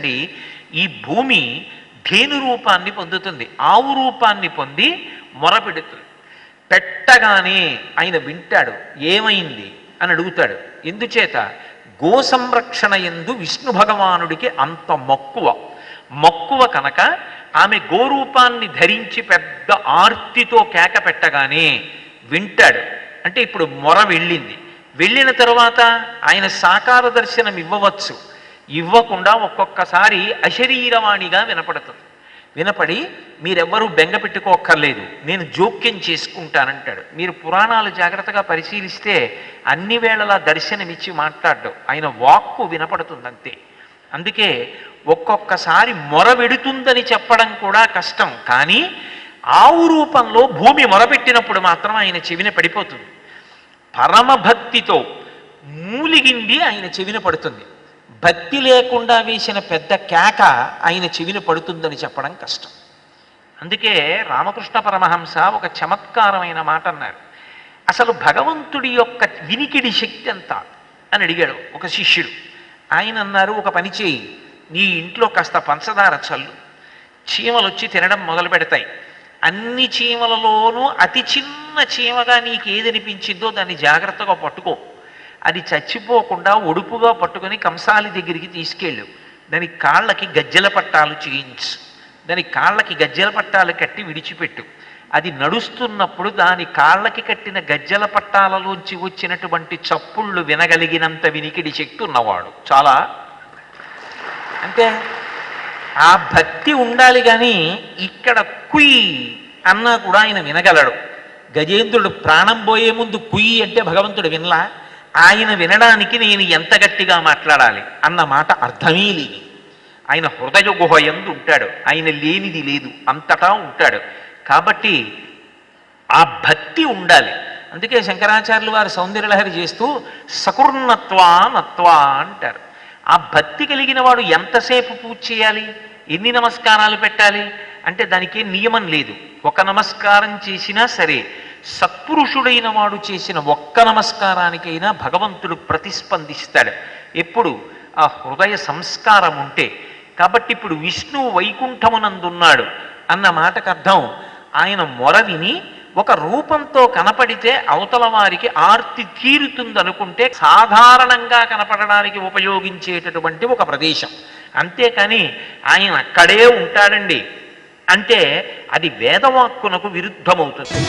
గమనించండి ఈ భూమి ధేను రూపాన్ని పొందుతుంది ఆవు రూపాన్ని పొంది మొరపెడుతుంది పెట్టగానే ఆయన వింటాడు ఏమైంది అని అడుగుతాడు. ఎందుచేత? గో సంరక్షణ ఎందు విష్ణు భగవానుడికి అంత మక్కువ. మక్కువ కనుక ఆమె గోరూపాన్ని ధరించి పెద్ద ఆర్తితో కేక పెట్టగానే వింటాడు. అంటే ఇప్పుడు మొర వెళ్ళింది. వెళ్ళిన తర్వాత ఆయన సాకార దర్శనం ఇవ్వవచ్చు. ఇవ్వకుండా ఒక్కొక్కసారి అశరీరవాణిగా వినపడుతుంది. వినపడి మీరెవ్వరూ బెంగ పెట్టుకోక్కర్లేదు నేను జోక్యం చేసుకుంటానంటాడు. మీరు పురాణాలు జాగ్రత్తగా పరిశీలిస్తే అన్ని వేళలా దర్శనమిచ్చి మాట్లాడడం. ఆయన వాక్కు వినపడుతుంది అంతే అందుకే ఒక్కొక్కసారి మొరబెడుతుందని చెప్పడం కూడా కష్టం. కానీ ఆవు రూపంలో భూమి మొరపెట్టినప్పుడు మాత్రం ఆయన చెవిన పడిపోతుంది. పరమభక్తితో మూలిగింది ఆయన చెవిన పడుతుంది. భక్తి లేకుండా వేసిన పెద్ద కేక ఆయన చెవిన పడుతుందని చెప్పడం కష్టం. అందుకే రామకృష్ణ పరమహంస ఒక చమత్కారమైన మాట అన్నారు అసలు భగవంతుడి యొక్క వినికిడి శక్తి ఎంత? అని అడిగాడు ఒక శిష్యుడు. ఆయన అన్నారు ఒక పని చేయి నీ ఇంట్లో కాస్త పంచదార చల్లు. చీమలు వచ్చి తినడం మొదలు పెడతాయి. అన్ని చీమలలోనూ అతి చిన్న చీమగా నీకు ఏది అనిపించిందో దాన్ని జాగ్రత్తగా పట్టుకో. అది చచ్చిపోకుండా ఒడుపుగా పట్టుకొని కంసాలి దగ్గరికి తీసుకెళ్ళు. దాని కాళ్ళకి గజ్జెల పట్టాలు చేయించు. దాని కాళ్ళకి గజ్జెల పట్టాలు కట్టి విడిచిపెట్టు. అది నడుస్తున్నప్పుడు దాని కాళ్ళకి కట్టిన గజ్జెల పట్టాలలోంచి వచ్చినటువంటి చప్పుళ్ళు వినగలిగినంత వినికిడి శక్తి ఉన్నవాడు. చాలా? అంటే ఆ భక్తి ఉండాలి కానీ ఇక్కడ కుయ్ అన్నా కూడా ఆయన వినగలడు. గజేంద్రుడు ప్రాణం పోయే ముందు కుయ్యి అంటే భగవంతుడు వినలా? ఆయన వినడానికి నేను ఎంత గట్టిగా మాట్లాడాలి అన్న మాట అర్థమే లేని ఆయన హృదయ గుహ ఎందు ఉంటాడు. ఆయన లేనిది లేదు. అంతటా ఉంటాడు. కాబట్టి ఆ భక్తి ఉండాలి. అందుకే శంకరాచార్యులు వారు సౌందర్యలహరి చేస్తూ సకుర్ణత్వా నత్వా అంటారు. ఆ భక్తి కలిగిన వాడు ఎంతసేపు పూజ చేయాలి? ఎన్ని నమస్కారాలు పెట్టాలి? అంటే దానికి నియమం లేదు. ఒక నమస్కారం చేసినా సరే సత్పురుషుడైన వాడు చేసిన ఒక్క నమస్కారానికైనా భగవంతుడు ప్రతిస్పందిస్తాడు. ఎప్పుడు? ఆ హృదయ సంస్కారం ఉంటే. కాబట్టి ఇప్పుడు విష్ణువు వైకుంఠమునందున్నాడు అన్న మాటకు అర్థం. ఆయన మొర విని ఒక రూపంతో కనపడితే అవతల వారికి ఆర్తి తీరుతుందనుకుంటే సాధారణంగా కనపడడానికి ఉపయోగించేటటువంటి ఒక ప్రదేశం. అంతేకాని ఆయన అక్కడే ఉంటాడండి. అంటే అది వేదవాక్కునకు విరుద్ధమవుతుంది.